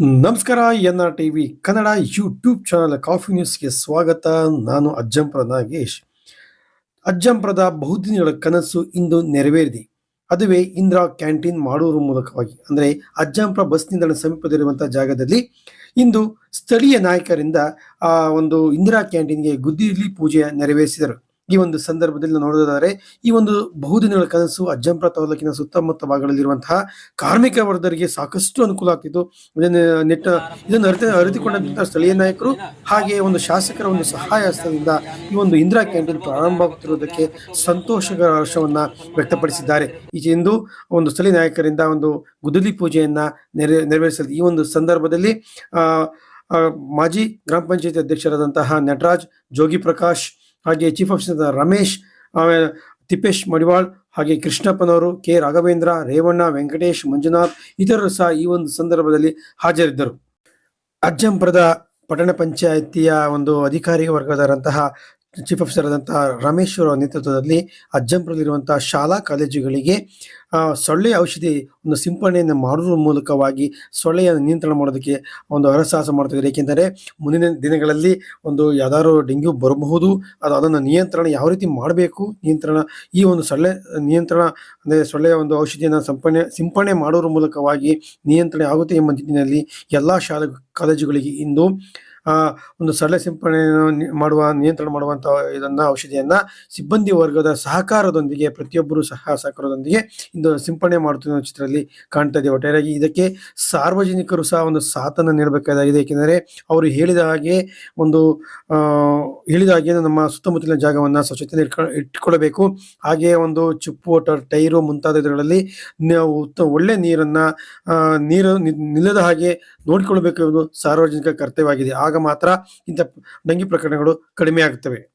ನಮಸ್ಕಾರ N R T V Kannada YouTube channel coffee ನ್ಯೂಸ್ಗೆ ಸ್ವಾಗತ. ನಾನು ಅಜ್ಜಂಪುರ ನಾಗೇಶ್. ಅಜ್ಜಂಪುರದ ಬಹುದಿನಗಳ ಕನಸು ಇಂದು ನೆರವೇರಿದೆ. ಅದುವೇ ಇಂದಿರಾ ಕ್ಯಾಂಟೀನ್ ಮಾಡುವ ಮೂಲಕವಾಗಿ. ಅಂದರೆ ಅಜ್ಜಂಪುರ ಬಸ್ ನಿಲ್ದಾಣ ಸಮೀಪದಲ್ಲಿರುವಂಥ ಜಾಗದಲ್ಲಿ ಇಂದು ಸ್ಥಳೀಯ ನಾಯಕರಿಂದ, ಆ, ಒಂದು ಇಂದಿರಾ ಕ್ಯಾಂಟೀನ್ಗೆ ಗುದ್ದಿಲಿ ಪೂಜೆ ನೆರವೇರಿಸಿದರು. ಈ ಒಂದು ಸಂದರ್ಭದಲ್ಲಿ ನೋಡೋದಾದರೆ, ಈ ಒಂದು ಬಹುದಿನಗಳ ಕನಸು ಅಜ್ಜಂಪುರ ತಾಲೂಕಿನ ಸುತ್ತಮುತ್ತ ಭಾಗಗಳಲ್ಲಿರುವಂತಹ ಕಾರ್ಮಿಕ ವರ್ಗದವರಿಗೆ ಸಾಕಷ್ಟು ಅನುಕೂಲ ಆಗ್ತಿತ್ತು. ಇದನ್ನು ನೆಟ್ಟ, ಇದನ್ನು ಅರಿತ, ಅರಿತುಕೊಂಡಂತಹ ಸ್ಥಳೀಯ ನಾಯಕರು ಹಾಗೆ ಒಂದು ಶಾಸಕರ ಒಂದು ಸಹಾಯ ಹಸ್ತದಿಂದ ಈ ಒಂದು ಇಂದಿರಾ ಕ್ಯಾಂಟೀನ್ ಪ್ರಾರಂಭವಾಗುತ್ತಿರುವುದಕ್ಕೆ ಸಂತೋಷಕರ ಹರ್ಷವನ್ನ ವ್ಯಕ್ತಪಡಿಸಿದ್ದಾರೆ. ಇಂದು ಒಂದು ಸ್ಥಳೀಯ ನಾಯಕರಿಂದ ಒಂದು ಗುದ್ದಲಿ ಪೂಜೆಯನ್ನ ನೆರೆ ನೆರವೇರಿಸಲು ಈ ಒಂದು ಸಂದರ್ಭದಲ್ಲಿ ಮಾಜಿ ಗ್ರಾಮ ಪಂಚಾಯತಿ ಅಧ್ಯಕ್ಷರಾದಂತಹ ನಟರಾಜ್, ಜೋಗಿ ಪ್ರಕಾಶ್ ಹಾಗೆ ಚೀಫ್ ಆಫೀಸರ್ ರಮೇಶ್ ತಿಪ್ಪೇಶ್ ಮಡಿವಾಳ್, ಹಾಗೆ ಕೃಷ್ಣಪ್ಪನವರು, ಕೆ. ರಾಘವೇಂದ್ರ, ರೇವಣ್ಣ, ವೆಂಕಟೇಶ್, ಮಂಜುನಾಥ್ ಇತರರು ಸಹ ಈ ಒಂದು ಸಂದರ್ಭದಲ್ಲಿ ಹಾಜರಿದ್ದರು. ಅಜ್ಜಂಪುರದ ಪಟ್ಟಣ ಪಂಚಾಯಿತಿಯ ಒಂದು ಅಧಿಕಾರಿ ವರ್ಗದಾದಂತಹ ಚೀಫ್ ಆಫೀಸರ್ ಆದಂತಹ ರಮೇಶ್ ಅವರ ನೇತೃತ್ವದಲ್ಲಿ ಅಜ್ಜಂಪುರದಲ್ಲಿರುವಂತಹ ಶಾಲಾ ಕಾಲೇಜುಗಳಿಗೆ ಸೊಳ್ಳೆ ಔಷಧಿ ಒಂದು ಸಿಂಪಡಣೆಯನ್ನು ಮಾಡುವ ಮೂಲಕವಾಗಿ ಸೊಳ್ಳೆಯನ್ನು ನಿಯಂತ್ರಣ ಮಾಡೋದಕ್ಕೆ ಒಂದು ಹರಸಾಹಸ ಮಾಡ್ತಿದ್ದಾರೆ. ಏಕೆಂದರೆ ಮುಂದಿನ ದಿನಗಳಲ್ಲಿ ಒಂದು ಯಾವ್ದಾದ್ರು ಡೆಂಗ್ಯೂ ಬರಬಹುದು. ಅದು ಅದನ್ನು ನಿಯಂತ್ರಣ ಯಾವ ರೀತಿ ಮಾಡಬೇಕು? ನಿಯಂತ್ರಣ ಈ ಒಂದು ಸೊಳ್ಳೆ ನಿಯಂತ್ರಣ ಅಂದರೆ ಸೊಳ್ಳೆಯ ಒಂದು ಔಷಧಿಯನ್ನು ಸಂಪಣೆ ಸಿಂಪಡಣೆ ಮಾಡುವ ಮೂಲಕವಾಗಿ ನಿಯಂತ್ರಣ ಆಗುತ್ತೆ ಎಂಬ ನಿಟ್ಟಿನಲ್ಲಿ ಎಲ್ಲ ಶಾಲೆ ಕಾಲೇಜುಗಳಿಗೆ ಇಂದು ಒಂದು ಸೊಳ್ಳೆ ಸಿಂಪಡಣೆಯನ್ನು ಮಾಡುವ, ನಿಯಂತ್ರಣ ಮಾಡುವಂತ ಇದನ್ನ ಔಷಧಿಯನ್ನ ಸಿಬ್ಬಂದಿ ವರ್ಗದ ಸಹಕಾರದೊಂದಿಗೆ ಪ್ರತಿಯೊಬ್ಬರು ಸಹ ಸಹಕಾರದೊಂದಿಗೆ ಸಿಂಪಡಣೆ ಮಾಡುತ್ತಿರುವ ಚಿತ್ರದಲ್ಲಿ ಕಾಣ್ತಾ ಇದೆ. ಒಟ್ಟಾರೆಯಾಗಿ ಇದಕ್ಕೆ ಸಾರ್ವಜನಿಕರು ಸಹ ಒಂದು ಸಾಥನ್ನು ನೀಡಬೇಕಾಗಿದೆ. ಏಕೆಂದರೆ ಅವರು ಹೇಳಿದ ಹಾಗೆ ಒಂದು ಹೇಳಿದ ಹಾಗೆ ನಮ್ಮ ಸುತ್ತಮುತ್ತಲಿನ ಜಾಗವನ್ನು ಸ್ವಚ್ಛತೆ ಇಟ್ಕೊ ಇಟ್ಕೊಳ್ಬೇಕು ಹಾಗೆ ಒಂದು ಚಿಪ್ಪು ವಾಟರ್ ಟೈರು ಮುಂತಾದ ಇದರಲ್ಲಿ ನಾವು ಒಳ್ಳೆ ನೀರನ್ನ ನೀರು ನಿಲ್ಲದ ಹಾಗೆ ನೋಡಿಕೊಳ್ಬೇಕು ಸಾರ್ವಜನಿಕ ಕರ್ತವ್ಯವಾಗಿದೆ. ಆಗ ಮಾತ್ರ ಇಂಥ ಡಂಗಿ ಪ್ರಕರಣಗಳು ಕಡಿಮೆ ಆಗುತ್ತವೆ